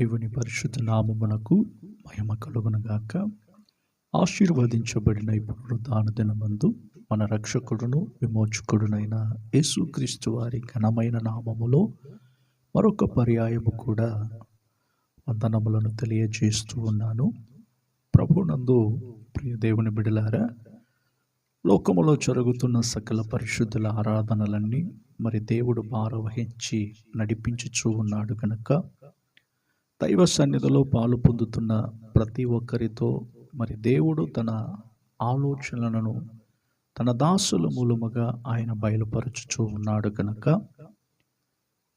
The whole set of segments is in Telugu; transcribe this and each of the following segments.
దేవుని పరిశుద్ధ నామమునకు మహిమ కలుగునగాక. ఆశీర్వదించబడిన ఇప్పుడు పునరుద్ధాన దినమందు మన రక్షకుడును విమోచకుడునైన యేసుక్రీస్తు వారి ఘనమైన నామములో మరొక పర్యాయము కూడా వందనములను తెలియజేస్తూ ఉన్నాను. ప్రభునందు ప్రియ దేవుని బిడలారా లోకములో జరుగుతున్న సకల పరిశుద్ధుల ఆరాధనలన్నీ మరి దేవుడు భారవహించి నడిపించుచూ ఉన్నాడు కనుక దైవ సన్నిధిలో పాలు పొందుతున్న ప్రతి ఒక్కరితో మరి దేవుడు తన ఆలోచనలను తన దాసుల మూలముగా ఆయన బయలుపరచుచూ ఉన్నాడు కనుక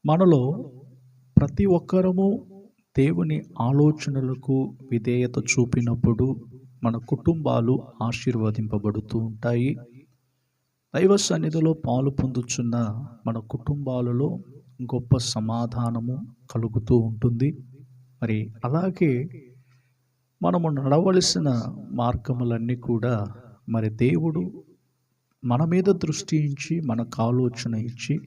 మనలో ప్రతి ఒక్కరము దేవుని ఆలోచనలకు విధేయత చూపినప్పుడు మన కుటుంబాలు ఆశీర్వదింపబడుతూ ఉంటాయి. దైవ సన్నిధిలో పాలు పొందుచున్న మన కుటుంబాలలో గొప్ప సమాధానము కలుగుతూ ఉంటుంది. మరి అలాగే మనము నడవలసిన మార్గములన్నీ కూడా మరి దేవుడు మన మీద దృష్టి ఇచ్చి మనకు ఆలోచన ఇచ్చి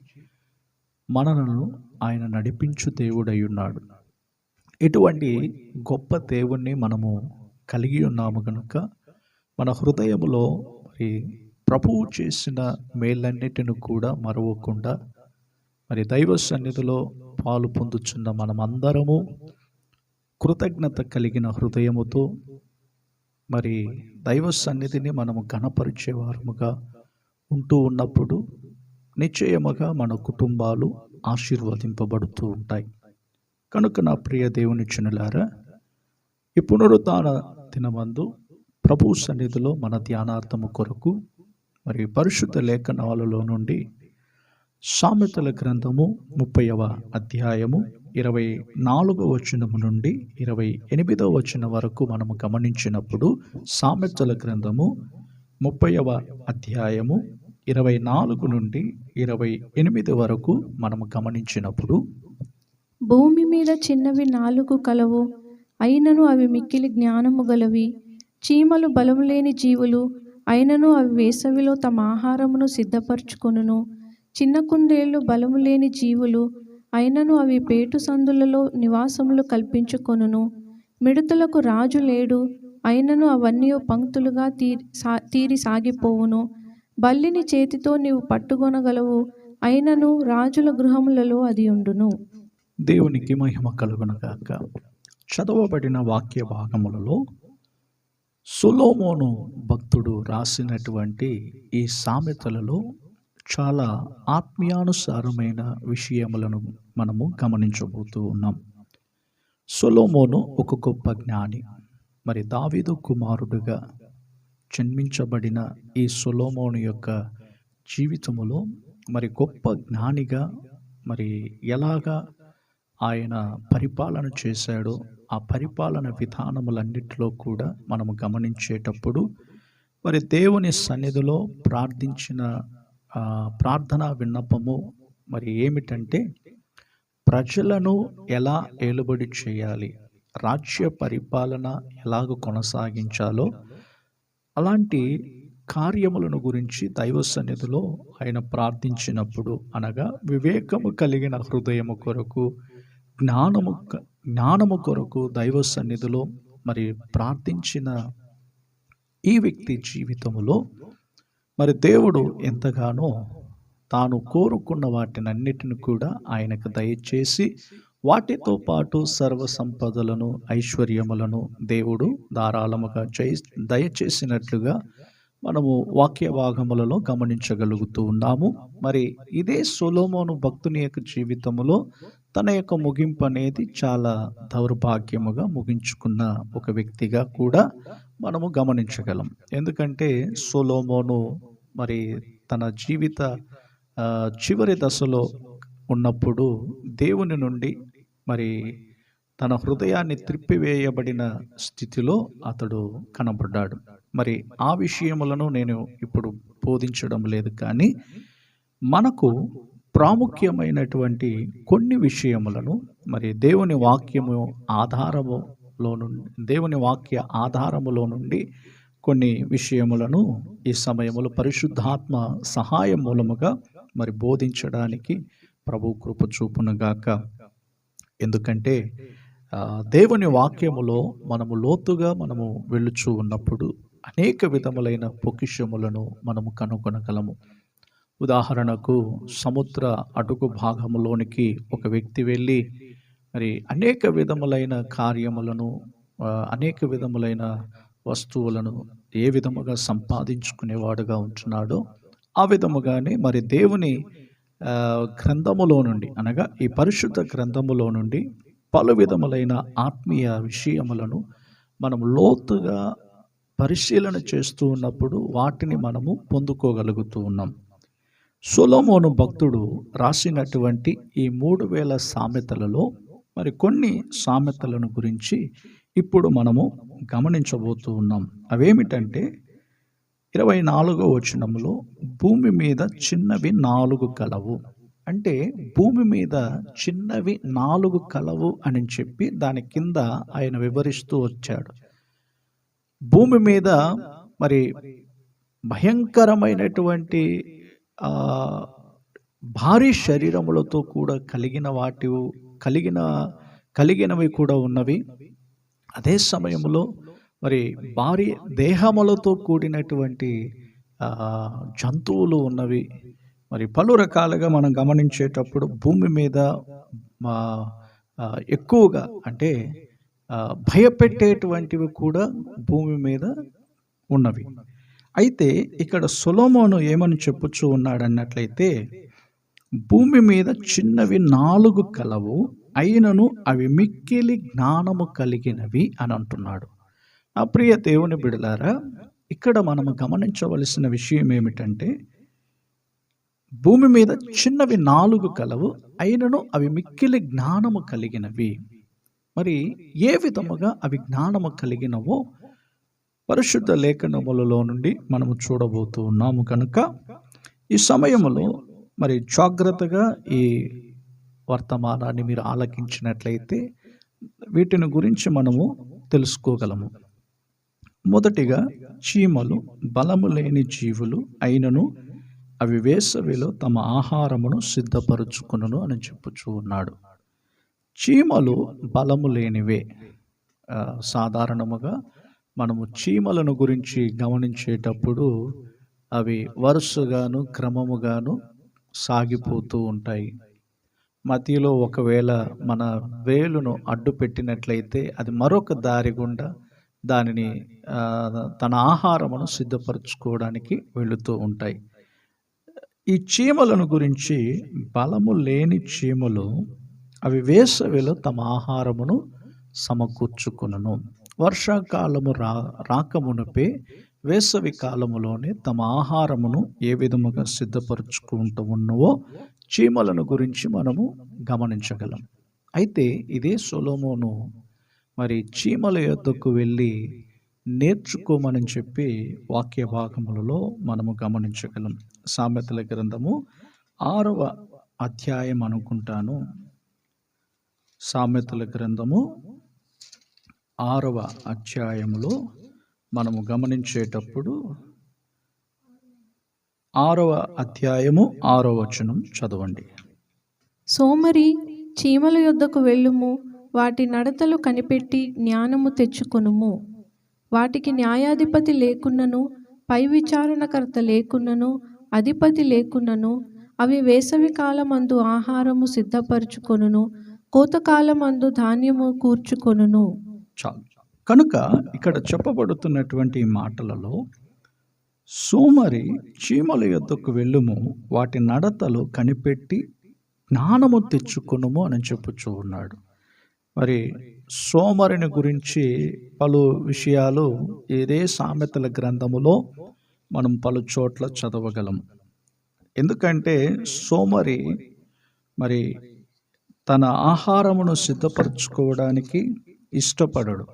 మనలను ఆయన నడిపించు దేవుడై ఉన్నాడు. ఇటువంటి గొప్ప దేవుణ్ణి మనము కలిగి ఉన్నాము కనుక మన హృదయములో మరి ప్రభువు చేసిన మేలన్నిటిని కూడా మరవకుండా మరి దైవ సన్నిధిలో పాలు పొందుచున్న మనమందరము కృతజ్ఞత కలిగిన హృదయముతో మరి దైవ సన్నిధిని మనము గణపరిచేవారముగా ఉంటూ ఉన్నప్పుడు నిశ్చయముగా మన కుటుంబాలు ఆశీర్వదింపబడుతూ ఉంటాయి. కనుక నా ప్రియ దేవుని చినులారా ఈ పునరుద్ధాన దినమందు ప్రభు సన్నిధిలో మన ధ్యానార్థము కొరకు మరి పరిశుద్ధ లేఖనాలలో నుండి సామెతల గ్రంథము ముప్పైవ అధ్యాయము ఇరవై నాలుగవ వచనము నుండి ఇరవై ఎనిమిదో వచనం వరకు మనము గమనించినప్పుడు సామెతల గ్రంథము ముప్పైవ అధ్యాయము ఇరవై నాలుగు నుండి ఇరవై ఎనిమిది వరకు మనము గమనించినప్పుడు భూమి మీద చిన్నవి నాలుగు కలవు అయినను అవి మిక్కిలి జ్ఞానము గలవి. చీమలు బలము లేని జీవులు అయినను అవి వేసవిలో తమ ఆహారమును సిద్ధపరచుకొనును. చిన్న కుందేళ్ళు బలము లేని జీవులు అయినను అవి పేటు సందులలో నివాసములు కల్పించుకొనును. మిడతలకు రాజు లేడు అయినను అవన్నీ పంక్తులుగా తీరి సా తీరి సాగిపోవును. బల్లిని చేతితో నీవు పట్టుకొనగలవు అయినను రాజుల గృహములలో అది ఉండును. దేవునికి మహిమ కలుగునగాక చదవబడిన వాక్య భాగములలో సులోమోను భక్తుడు రాసినటువంటి ఈ సామెతలలో చాలా ఆత్మీయానుసారమైన విషయములను మనము గమనించబోతూ ఉన్నాం. సొలోమోను ఒక గొప్ప జ్ఞాని. మరి దావీదు కుమారుడుగా జన్మించబడిన ఈ సొలోమోను యొక్క జీవితములో మరి గొప్ప జ్ఞానిగా మరి ఎలాగా ఆయన పరిపాలన చేశాడో ఆ పరిపాలన విధానములన్నిటిలో కూడా మనము గమనించేటప్పుడు మరి దేవుని సన్నిధిలో ప్రార్థించిన ప్రార్థన విన్నపము మరి ఏమిటంటే ప్రజలను ఎలా ఏలుబడి చేయాలి రాజ్య పరిపాలన ఎలాగ కొనసాగించాలో అలాంటి కార్యములను గురించి దైవ సన్నిధిలో ఆయన ప్రార్థించినప్పుడు అనగా వివేకము కలిగిన హృదయము కొరకు జ్ఞానము జ్ఞానము కొరకు దైవ సన్నిధిలో మరి ప్రార్థించిన ఈ వ్యక్తి జీవితంలో మరి దేవుడు ఎంతగానో తాను కోరుకున్న వాటినన్నిటిని కూడా ఆయనకు దయచేసి వాటితో పాటు సర్వ సంపదలను ఐశ్వర్యములను దేవుడు ధారాళముగా జయ దయచేసినట్లుగా మనము వాక్య భాగములలో గమనించగలుగుతూ ఉన్నాము. మరి ఇదే సొలోమోను భక్తుని యొక్క జీవితములో తన యొక్క ముగింపు అనేది చాలా దౌర్భాగ్యముగా ముగించుకున్న ఒక వ్యక్తిగా కూడా మనము గమనించగలం. ఎందుకంటే సొలోమోను మరి తన జీవిత చివరి దశలో ఉన్నప్పుడు దేవుని నుండి మరి తన హృదయాన్ని త్రిప్పివేయబడిన స్థితిలో అతడు కనబడ్డాడు. మరి ఆ విషయములను నేను ఇప్పుడు బోధించడం లేదు కానీ మనకు ప్రాముఖ్యమైనటువంటి కొన్ని విషయములను మరి దేవుని వాక్యము ఆధారములో నుండి దేవుని వాక్య ఆధారములో నుండి కొన్ని విషయములను ఈ సమయములో పరిశుద్ధాత్మ సహాయం మూలముగా మరి బోధించడానికి ప్రభు కృప చూపునుగాక ఎందుకంటే దేవుని వాక్యములో మనము లోతుగా మనము వెళ్ళుచూ ఉన్నప్పుడు అనేక విధములైన పొకిష్యములను మనము కనుగొనగలము. ఉదాహరణకు సముద్ర అడుగు భాగములోనికి ఒక వ్యక్తి వెళ్ళి మరి అనేక విధములైన కార్యములను అనేక విధములైన వస్తువులను ఏ విధముగా సంపాదించుకునేవాడుగా ఉంటున్నాడో ఆ విధముగానే మరి దేవుని గ్రంథములో నుండి అనగా ఈ పరిశుద్ధ గ్రంథములో నుండి పలు విధములైన ఆత్మీయ విషయములను మనం లోతుగా పరిశీలన చేస్తూ ఉన్నప్పుడు వాటిని మనము పొందుకోగలుగుతూ ఉన్నాం. సులమోను భక్తుడు రాసినటువంటి ఈ మూడు వేల సామెతలలో మరి కొన్ని సామెతలను గురించి ఇప్పుడు మనము గమనించబోతూ ఉన్నాం. అవేమిటంటే ఇరవై నాలుగో వచనములో భూమి మీద చిన్నవి నాలుగు కలవు. అంటే భూమి మీద చిన్నవి నాలుగు కలవు అని చెప్పి దాని కింద ఆయన వివరిస్తూ వచ్చాడు. భూమి మీద మరి భయంకరమైనటువంటి భారీ శరీరములతో కూడా కలిగిన వాటి కలిగిన కలిగినవి కూడా ఉన్నవి. అదే సమయంలో మరి భారీ దేహములతో కూడినటువంటి జంతువులు ఉన్నవి. మరి పలు రకాలుగా మనం గమనించేటప్పుడు భూమి మీద ఎక్కువగా అంటే భయపెట్టేటువంటివి కూడా భూమి మీద ఉన్నవి. అయితే ఇక్కడ సొలోమోను ఏమని చెప్పుచ్చు ఉన్నాడన్నట్లయితే భూమి మీద చిన్నవి నాలుగు కలవు అయినను అవి మిక్కిలి జ్ఞానము కలిగినవి అని అంటున్నాడు. నా ప్రియ దేవుని బిడలారా ఇక్కడ మనము గమనించవలసిన విషయం ఏమిటంటే భూమి మీద చిన్నవి నాలుగు కలవు అయినను అవి మిక్కిలి జ్ఞానము కలిగినవి. మరి ఏ విధముగా అవి జ్ఞానము కలిగినవో పరిశుద్ధ లేఖనములలో నుండి మనము చూడబోతూ ఉన్నాము కనుక ఈ సమయంలో మరి జాగ్రత్తగా ఈ వర్తమానాన్ని మీరు ఆలకించినట్లయితే వీటిని గురించి మనము తెలుసుకోగలము. మొదటిగా చీమలు బలము లేని జీవులు అయినను అవి వేసవిలో తమ ఆహారమును సిద్ధపరుచుకును అని చెప్పుచూ ఉన్నాడు. చీమలు బలము లేనివే. సాధారణముగా మనము చీమలను గురించి గమనించేటప్పుడు అవి వరుసగాను క్రమముగాను సాగిపోతూ ఉంటాయి. మధ్యలో ఒకవేళ మన వేలును అడ్డు పెట్టినట్లయితే అది మరొక దారి గుండా దానిని తన ఆహారమును సిద్ధపరచుకోవడానికి వెళుతూ ఉంటాయి. ఈ చీమలను గురించి బలము లేని చీమలు అవి వేసవిలో తమ ఆహారమును సమకూర్చుకును వర్షాకాలము రా రాకమునపే వేసవి కాలములోనే తమ ఆహారమును ఏ విధముగా సిద్ధపరచుకుంటూ ఉన్నవో చీమలను గురించి మనము గమనించగలం. అయితే ఇదే సొలోమోను మరి చీమల యొద్దకు వెళ్ళి నేర్చుకోమని చెప్పి వాక్య భాగములలో మనము గమనించగలం. సామెతల గ్రంథము ఆరవ అధ్యాయం అనుకుంటాను. సామెతల గ్రంథము ఆరవ అధ్యాయములో మనము గమనించేటప్పుడు ఆరవ అధ్యాయము ఆరో వచనం చదవండి. సోమరి చీమల యొద్దకు వెళ్ళుము వాటి నడతలు కనిపెట్టి జ్ఞానము తెచ్చుకొనుము. వాటికి న్యాయాధిపతి లేకున్నను పై విచారణకర్త లేకున్నను అధిపతి లేకున్నను అవి వేసవి కాలమందు ఆహారము సిద్ధపరచుకొనును కోతకాలమందు ధాన్యము కూర్చుకొనును. చాలు. కనుక ఇక్కడ చెప్పబడుతున్నటువంటి మాటలలో సోమరి చీమల యొద్దకు వెళ్ళుము వాటి నడతలు కనిపెట్టి జ్ఞానము తెచ్చుకొనుము అని చెప్పుచూ ఉన్నాడు. మరి సోమరిని గురించి పలు విషయాలు ఇదే సామెతల గ్రంథములో మనం పలు చోట్ల చదవగలం. ఎందుకంటే సోమరి మరి తన ఆహారమును సిద్ధపరచుకోవడానికి ఇష్టపడడు.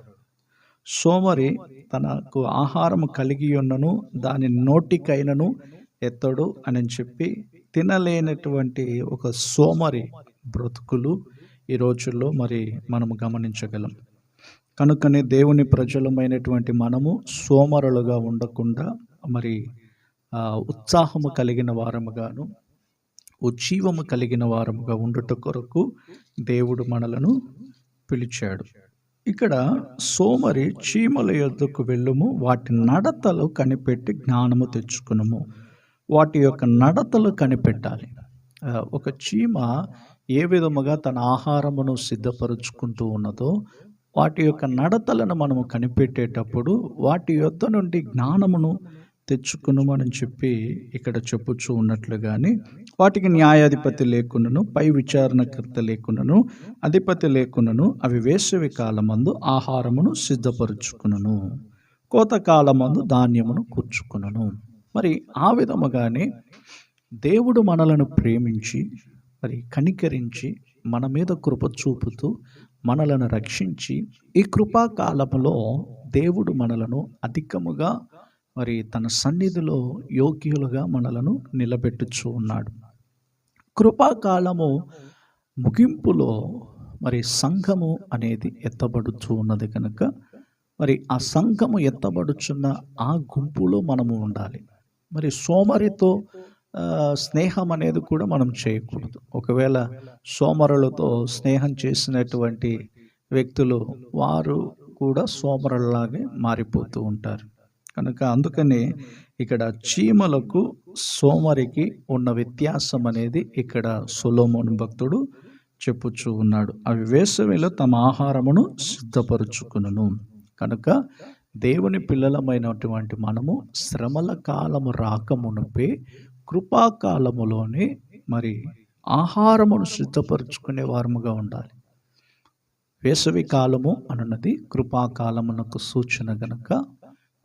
సోమరి తనకు ఆహారము కలిగి ఉన్నను దాని నోటికైనను ఎత్తడు అని చెప్పి తినలేనటువంటి ఒక సోమరి బ్రతుకులు ఈ రోజుల్లో మరి మనము గమనించగలం. కనుకనే దేవుని ప్రజలమైనటువంటి మనము సోమరులుగా ఉండకుండా మరి ఉత్సాహము కలిగిన వారముగాను ఉజ్జీవము కలిగిన వారముగా ఉండుట కొరకు దేవుడు మనలను పిలిచాడు. ఇక్కడ సోమరి చీమల యొద్దకు వెళ్ళుము వాటి నడతలు కనిపెట్టి జ్ఞానము తెచ్చుకునుము. వాటి యొక్క నడతలు కనిపెట్టాలి. ఒక చీమ ఏ విధముగా తన ఆహారమును సిద్ధపరుచుకుంటూ ఉన్నదో వాటి యొక్క నడతలను మనము కనిపెట్టేటప్పుడు వాటి యొద్ద నుండి జ్ఞానమును తెచ్చుకునుమని చెప్పి ఇక్కడ చెప్పుచూ ఉన్నట్లుగాని వాటికి న్యాయాధిపతి లేకున్నను పై విచారణకర్త లేకునను అధిపతి లేకునను అవి వేసవి కాలమందు ఆహారమును సిద్ధపరుచుకును కోతకాలమందు ధాన్యమును కూర్చుకును మరి ఆ విధముగానే దేవుడు మనలను ప్రేమించి మరి కనికరించి మన మీద కృప చూపుతూ మనలను రక్షించి ఈ కృపాకాలములో దేవుడు మనలను అధికముగా మరి తన సన్నిధిలో యోగ్యులుగా మనలను నిలబెట్టుచు ఉన్నాడు. కృపాకాలము ముగింపులో మరి సంఘము అనేది ఎత్తబడుచూ ఉన్నది కనుక మరి ఆ సంఘము ఎత్తబడుచున్న ఆ గుంపులో మనము ఉండాలి. మరి సోమరితో స్నేహం అనేది కూడా మనం చేయకూడదు. ఒకవేళ సోమరులతో స్నేహం చేసినటువంటి వ్యక్తులు వారు కూడా సోమరులాగే మారిపోతూ ఉంటారు. కనుక అందుకని ఇక్కడ చీమలకు సోమరికి ఉన్న వ్యత్యాసం అనేది ఇక్కడ సొలోమోన్ భక్తుడు చెప్పుచూ ఉన్నాడు. అవి వేసవిలో తమ ఆహారమును సిద్ధపరుచుకును కనుక దేవుని పిల్లలమైనటువంటి మనము శ్రమల కాలము రాకమునుపే కృపాకాలములోనే మరి ఆహారమును సిద్ధపరుచుకునే వారముగా ఉండాలి. వేసవి కాలము అనున్నది కృపాకాలమునకు సూచన గనక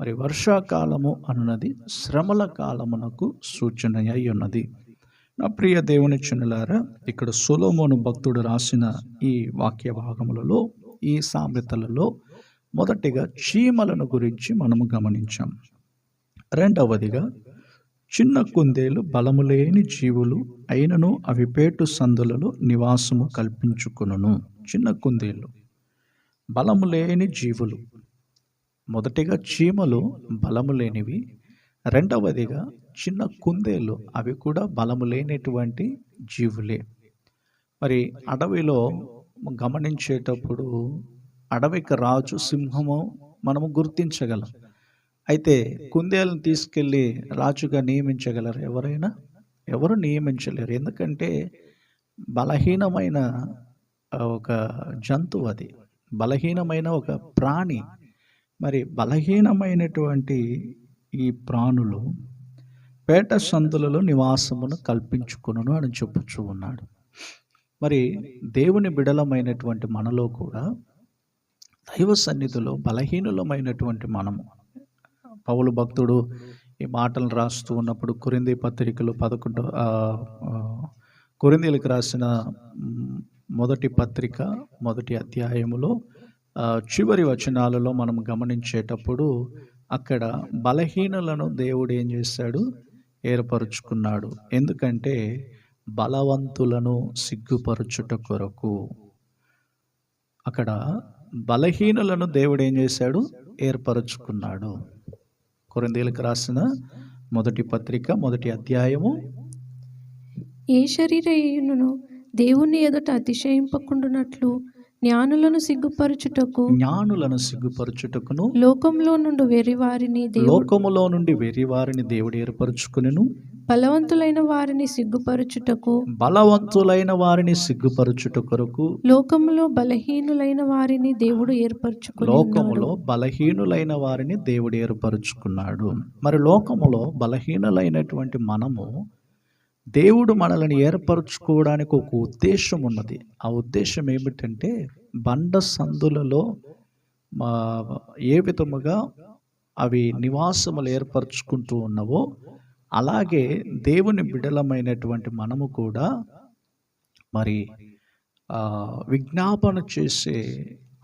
మరి వర్షాకాలము అనున్నది శ్రమల కాలమునకు సూచన అయి ఉన్నది. నా ప్రియ దేవుని చిన్నలారా ఇక్కడ సులోమోను భక్తుడు రాసిన ఈ వాక్య భాగములలో ఈ సామెతలలో మొదటిగా చీమలను గురించి మనము గమనించాం. రెండవదిగా చిన్న కుందేలు బలము లేని జీవులు అయినను అవి పేటు సందులలో నివాసము కల్పించుకును చిన్న కుందేలు బలము లేని జీవులు. మొదటిగా చీమలు బలము లేనివి రెండవదిగా చిన్న కుందేలు అవి కూడా బలము లేనటువంటి జీవులే. మరి అడవిలో గమనించేటప్పుడు అడవికి రాజు సింహము మనము గుర్తించగలం. అయితే కుందేలను తీసుకెళ్ళి రాజుగా నియమించగలరు ఎవరైనా? ఎవరు నియమించలేరు. ఎందుకంటే బలహీనమైన ఒక జంతువు అది. బలహీనమైన ఒక ప్రాణి. మరి బలహీనమైనటువంటి ఈ ప్రాణులు పేట సందులలో నివాసమును కల్పించుకును అని చెప్పుచూ ఉన్నాడు. మరి దేవుని బిడలమైనటువంటి మనలో కూడా దైవ సన్నిధిలో బలహీనులమైనటువంటి మనము పౌలు భక్తుడు ఈ మాటలు రాస్తూ ఉన్నప్పుడు కురింది పత్రికలు పదకొండు ఆ, కొరిందీలకు రాసిన మొదటి పత్రిక మొదటి అధ్యాయములో చివరి వచనాలలో మనం గమనించేటప్పుడు అక్కడ బలహీనులను దేవుడు ఏం చేశాడు? ఏర్పరుచుకున్నాడు. ఎందుకంటే బలవంతులను సిగ్గుపరచుట కొరకు. అక్కడ బలహీనులను దేవుడు ఏం చేశాడు? ఏర్పరచుకున్నాడు. కొరిందీలకు రాసిన మొదటి పత్రిక మొదటి అధ్యాయము. ఏ శరీరయును దేవుని ఎదుట అతిశయింపకుండునట్లు జ్ఞానులను సిగ్గుపరచుటకు? జ్ఞానులను సిగ్గుపరచుటకును. లోకంలో నుండి వెర్రి వారిని దేవుడు లోకములో నుండి వెర్రి వారిని దేవుడు ఏర్పరచుకును బలవంతులైన వారిని సిగ్గుపరచుటకు బలవంతులైన వారిని సిగ్గుపరచుట కొరకు లోకములో బలహీనులైన వారిని దేవుడు ఏర్పరచుకుని లోకములో బలహీనులైన వారిని దేవుడు ఏర్పరచుకున్నాడు. మరి లోకములో బలహీనులైనటువంటి మనము దేవుడు మనల్ని ఏర్పరచుకోవడానికి ఒక ఉద్దేశం ఉన్నది. ఆ ఉద్దేశం ఏమిటంటే బండ సందులలో మా ఏ విధముగా అవి నివాసములు ఏర్పరచుకుంటూ ఉన్నవో అలాగే దేవుని బిడలమైనటువంటి మనము కూడా మరి విజ్ఞాపన చేసే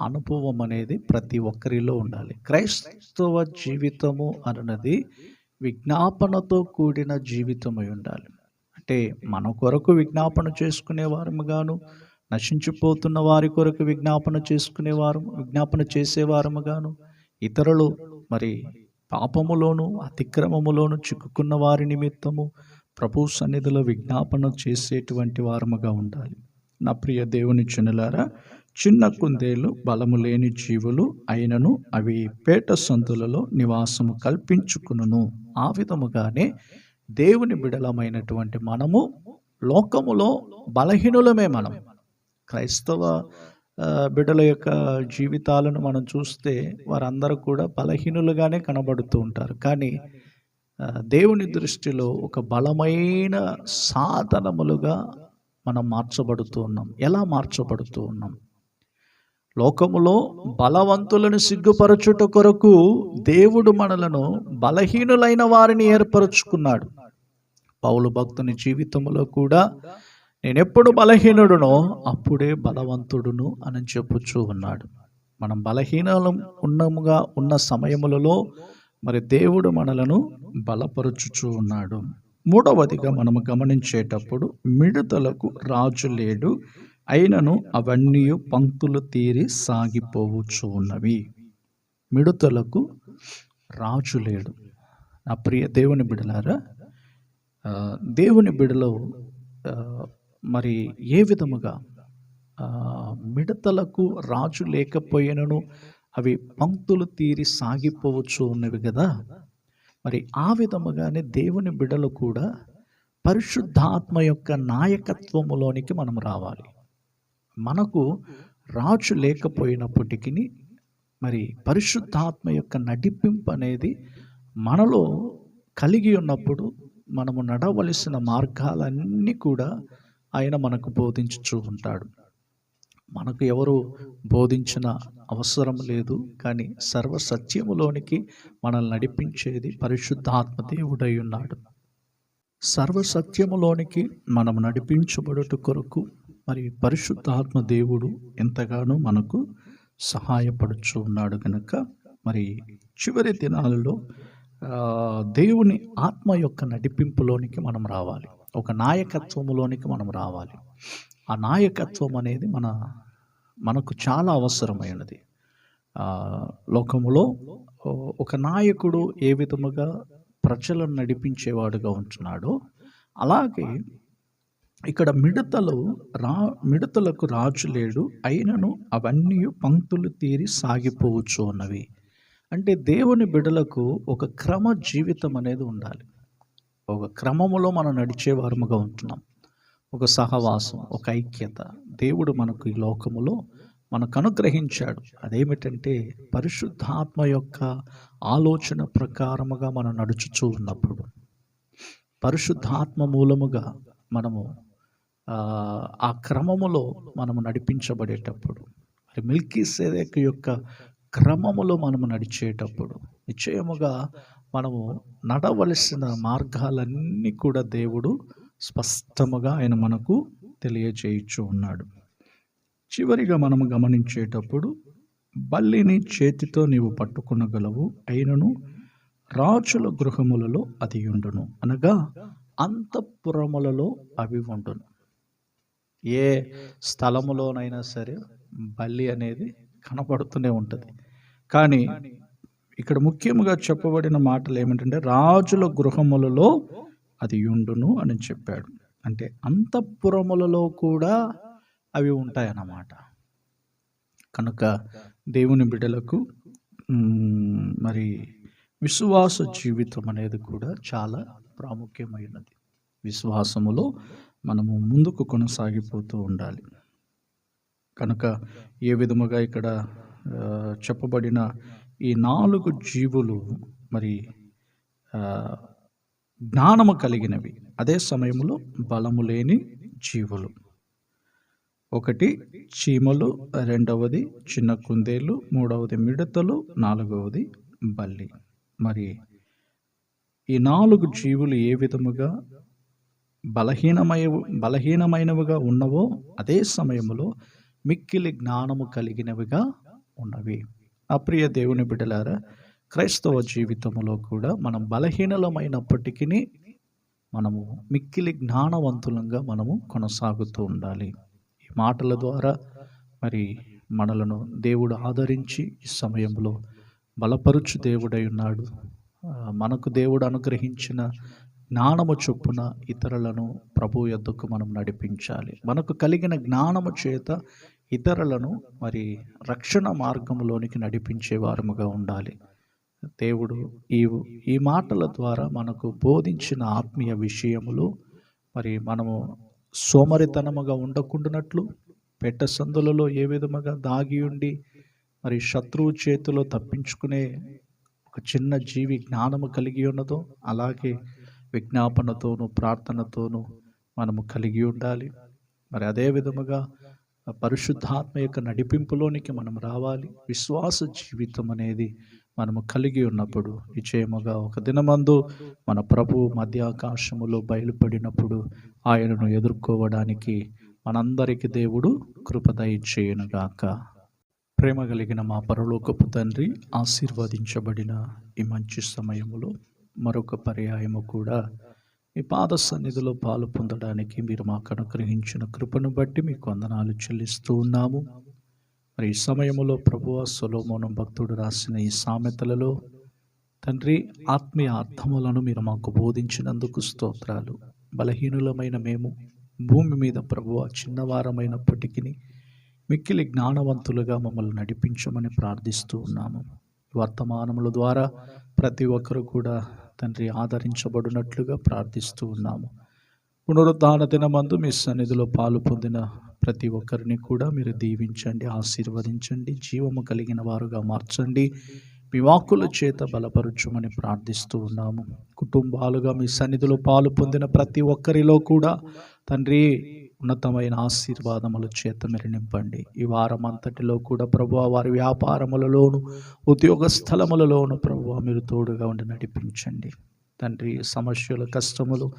అనుభవం అనేది ప్రతి ఒక్కరిలో ఉండాలి. క్రైస్తవ జీవితము అన్నది విజ్ఞాపనతో కూడిన జీవితమై ఉండాలి. అంటే మన కొరకు విజ్ఞాపన చేసుకునే వారముగాను నశించిపోతున్న వారి కొరకు విజ్ఞాపన చేసుకునేవారు విజ్ఞాపన చేసేవారముగాను ఇతరులు మరి పాపములోను అతిక్రమములోను చిక్కుకున్న వారి నిమిత్తము ప్రభు సన్నిధిలో విజ్ఞాపన చేసేటువంటి వారముగా ఉండాలి. నా ప్రియ దేవుని చిన్నలారా చిన్న కుందేలు బలము లేని జీవులు అయినను అవి పేట సందులలో నివాసము కల్పించుకును ఆ విధముగానే దేవుని బిడలమైనటువంటి మనము లోకములో బలహీనులమే మనం. క్రైస్తవ బిడ్డల యొక్క జీవితాలను మనం చూస్తే వారందరూ కూడా బలహీనులుగానే కనబడుతూ ఉంటారు. కానీ దేవుని దృష్టిలో ఒక బలమైన సాధనములుగా మనం మార్చబడుతూ ఉన్నాం. ఎలా మార్చబడుతూ ఉన్నాం? లోకములో బలవంతులను సిగ్గుపరచుట కొరకు దేవుడు మనలను బలహీనులైన వారిని ఏర్పరచుకున్నాడు. పౌలు భక్తుని జీవితంలో కూడా నేను ఎప్పుడు బలహీనుడునో అప్పుడే బలవంతుడును అని చెప్పుచూ ఉన్నాడు. మనం బలహీనలు ఉన్నముగా ఉన్న సమయములలో మరి దేవుడు మనలను బలపరుచుచూ ఉన్నాడు. మూడవదిగా మనము గమనించేటప్పుడు మిడతలకు రాజు లేడు అయినను అవన్నీ పంక్తులు తీరి సాగిపోవచ్చు ఉన్నవి. మిడతలకు రాజు లేడు. నా ప్రియ దేవుని బిడలారా దేవుని బిడలో మరి ఏ విధముగా మిడతలకు రాజు లేకపోయినను అవి పంక్తులు తీరి సాగిపోవచ్చు ఉన్నవి కదా? మరి ఆ విధముగానే దేవుని బిడలు కూడా పరిశుద్ధాత్మ యొక్క నాయకత్వములోనికి మనం రావాలి. మనకు రాజు లేకపోయినప్పటికీ మరి పరిశుద్ధాత్మ యొక్క నడిపింపు అనేది మనలో కలిగి ఉన్నప్పుడు మనము నడవలసిన మార్గాలన్నీ కూడా ఆయన మనకు బోధించుచూ ఉంటాడు. మనకు ఎవరు బోధించిన అవసరం లేదు కానీ సర్వ సత్యములోనికి మనల్ని నడిపించేది పరిశుద్ధాత్మ దేవుడై ఉన్నాడు. సర్వ సత్యములోనికి మనం నడిపించబడుట కొరకు మరి పరిశుద్ధాత్మ దేవుడు ఎంతగానో మనకు సహాయపడుచు ఉన్నాడు కనుక మరి చివరి దినాలలో దేవుని ఆత్మ యొక్క నడిపింపులోనికి మనం రావాలి. ఒక నాయకత్వములోనికి మనం రావాలి. ఆ నాయకత్వం అనేది మన మనకు చాలా అవసరమైనది. లోకములో ఒక నాయకుడు ఏ విధముగా ప్రజలను నడిపించేవాడుగా ఉంటున్నాడో అలాగే ఇక్కడ మిడతలు రా మిడతలకు రాజు లేడు అయినను అవన్నీ పంక్తులు తీరి సాగిపోవచ్చు అన్నవి. అంటే దేవుని బిడలకు ఒక క్రమ జీవితం అనేది ఉండాలి. ఒక క్రమములో మనం నడిచేవారముగా ఉంటున్నాం. ఒక సహవాసం ఒక ఐక్యత. దేవుడు మనకు ఈ లోకములో మనకు అనుగ్రహించాడు. అదేమిటంటే పరిశుద్ధాత్మ యొక్క ఆలోచన ప్రకారముగా మనం నడుచుచూ ఉన్నప్పుడు పరిశుద్ధాత్మ మూలముగా మనము ఆ, ఆ క్రమములో మనము నడిపించబడేటప్పుడు మరి మిల్కీ సేదక్ యొక్క క్రమములో మనము నడిచేటప్పుడు నిశ్చయముగా మనము నడవలసిన మార్గాలన్నీ కూడా దేవుడు స్పష్టముగా ఆయన మనకు తెలియజేయచ్చు ఉన్నాడు. చివరిగా మనము గమనించేటప్పుడు బల్లిని చేతితో నీవు పట్టుకునగలవు అయినను రాజుల గృహములలో అది ఉండును అనగా అంతఃపురములలో అవి ఉండును. ఏ స్థలములోనైనా సరే బల్లి అనేది కనపడుతూనే ఉంటుంది. కానీ ఇక్కడ ముఖ్యంగా చెప్పబడిన మాటలు ఏమిటంటే రాజుల గృహములలో అది ఉండును అని చెప్పాడు. అంటే అంతఃపురములలో కూడా అవి ఉంటాయన్నమాట. కనుక దేవుని బిడ్డలకు మరి విశ్వాస జీవితం అనేది కూడా చాలా ప్రాముఖ్యమైనది. విశ్వాసములో మనము ముందుకు కొనసాగిపోతూ ఉండాలి. కనుక ఏ విధముగా ఇక్కడ చెప్పబడిన ఈ నాలుగు జీవులు మరి జ్ఞానము కలిగినవి. అదే సమయంలో బలము లేని జీవులు. ఒకటి చీమలు రెండవది చిన్న కుందేలు మూడవది మిడతలు నాలుగవది బల్లి. మరి ఈ నాలుగు జీవులు ఏ విధముగా బలహీనమై బలహీనమైనవిగా ఉన్నవో అదే సమయంలో మిక్కిలి జ్ఞానము కలిగినవిగా ఉన్నవి. అప్రియ దేవుని బిడ్డలారా క్రైస్తవ జీవితంలో కూడా మనం బలహీనలమైనప్పటికీ మనము మిక్కిలి జ్ఞానవంతులంగా మనము కొనసాగుతూ ఉండాలి. ఈ మాటల ద్వారా మరి మనలను దేవుడు ఆదరించి ఈ సమయంలో బలపరుచు దేవుడై ఉన్నాడు. మనకు దేవుడు అనుగ్రహించిన జ్ఞానము చొప్పున ఇతరులను ప్రభు యొద్దకు మనం నడిపించాలి. మనకు కలిగిన జ్ఞానము చేత ఇతరులను మరి రక్షణ మార్గంలోనికి నడిపించే వారముగా ఉండాలి. దేవుడు ఈ ఈ మాటల ద్వారా మనకు బోధించిన ఆత్మీయ విషయములు మరి మనము సోమరితనముగా ఉండకుండానట్లు పెట్ట సందులలో ఏ విధముగా దాగి ఉండి మరి శత్రువు చేతిలో తప్పించుకునే ఒక చిన్న జీవి జ్ఞానము కలిగి ఉన్నదో అలాగే విజ్ఞాపనతోనూ ప్రార్థనతోనూ మనము కలిగి ఉండాలి. మరి అదే విధముగా పరిశుద్ధాత్మ యొక్క నడిపింపులోనికి మనం రావాలి. విశ్వాస జీవితం అనేది మనము కలిగి ఉన్నప్పుడు నిశ్చయముగా ఒక దినమందు మన ప్రభు మధ్యాకాశములో బయలుపడినప్పుడు ఆయనను ఎదుర్కోవడానికి మనందరికీ దేవుడు కృపదయచేయనుగాక ప్రేమ కలిగిన మా పరలోకపు తండ్రి ఆశీర్వదించబడిన ఈ మంచి సమయములో మరొక పర్యాయము కూడా మీ పాద సన్నిధిలో పాలు పొందడానికి మీరు మాకు అనుగ్రహించిన కృపను బట్టి మీకు వందనాలు చెల్లిస్తూ ఉన్నాము. మరి ఈ సమయంలో ప్రభువ సొలోమోనం భక్తుడు రాసిన ఈ సామెతలలో తండ్రి ఆత్మీయ అర్థములను మీరు మాకు బోధించినందుకు స్తోత్రాలు. బలహీనులమైన మేము భూమి మీద ప్రభువ చిన్నవారమైనప్పటికీ మిక్కిలి జ్ఞానవంతులుగా మమ్మల్ని నడిపించమని ప్రార్థిస్తూ ఉన్నాము. వర్తమానముల ద్వారా ప్రతి ఒక్కరు కూడా తండ్రి ఆదరించబడినట్లుగా ప్రార్థిస్తూ ఉన్నాము. పునరుద్ధాన దినమందు మీ సన్నిధిలో పాలు పొందిన ప్రతి ఒక్కరిని కూడా మీరు దీవించండి ఆశీర్వదించండి జీవము కలిగిన వారుగా మార్చండి. మీ వాక్కుల చేత బలపరచుమని ప్రార్థిస్తూ ఉన్నాము. కుటుంబాలుగా మీ సన్నిధిలో పాలు పొందిన ప్రతి ఒక్కరిలో కూడా తండ్రి ఉన్నతమైన ఆశీర్వాదముల చేత మీరు నింపండి. ఈ వారం అంతటిలో కూడా ప్రభు వారి వ్యాపారములలోను ఉద్యోగ స్థలములలోను ప్రభు మీరు తోడుగా ఉండి నడిపించండి. తండ్రి సమస్యలు కష్టములు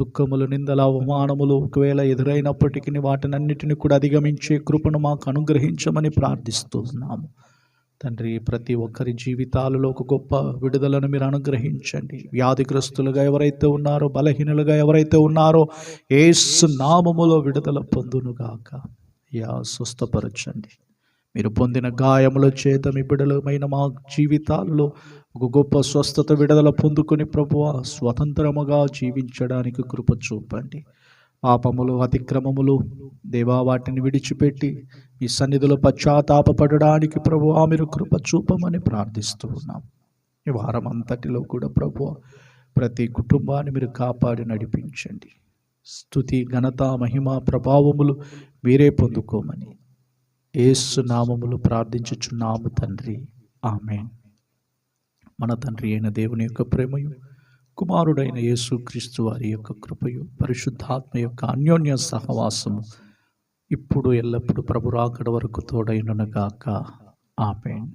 దుఃఖములు నిందల అవమానములు ఒకవేళ ఎదురైనప్పటికీ వాటినన్నిటిని కూడా అధిగమించే కృపను మాకు అనుగ్రహించమని ప్రార్థిస్తున్నాము. తండ్రి ప్రతి ఒక్కరి జీవితాలలో ఒక గొప్ప విడుదలను మీరు అనుగ్రహించండి. వ్యాధిగ్రస్తులుగా ఎవరైతే ఉన్నారో బలహీనులుగా ఎవరైతే ఉన్నారో ఏసు నామములో విడుదల పొందునుగాక. యా స్వస్థపరచండి. మీరు పొందిన గాయముల చేత మీ బిడలమైన మా జీవితాలలో ఒక గొప్ప స్వస్థత విడుదల పొందుకుని ప్రభువ స్వతంత్రముగా జీవించడానికి కృప చూపండి. పాపములు అతిక్రమములు దేవా వాటిని విడిచిపెట్టి మీ సన్నిధిలో పశ్చాత్తాపడడానికి ప్రభు మీరు కృప చూపమని ప్రార్థిస్తూ ఉన్నాం. ఈ వారం అంతటిలో కూడా ప్రభు ప్రతి కుటుంబాన్ని మీరు కాపాడి నడిపించండి. స్థుతి ఘనత మహిమ ప్రభావములు మీరే పొందుకోమని ఏసు నామములు ప్రార్థించుచున్నాము తండ్రి. ఆమె మన తండ్రి అయిన దేవుని యొక్క ప్రేమయు కుమారుడైన యేసుక్రీస్తు వారి యొక్క కృపయు పరిశుద్ధాత్మ యొక్క అన్యోన్య సహవాసము ఇప్పుడు ఎల్లప్పుడు ప్రభు రాకడ వరకు తోడైనగాక ఆమెన్.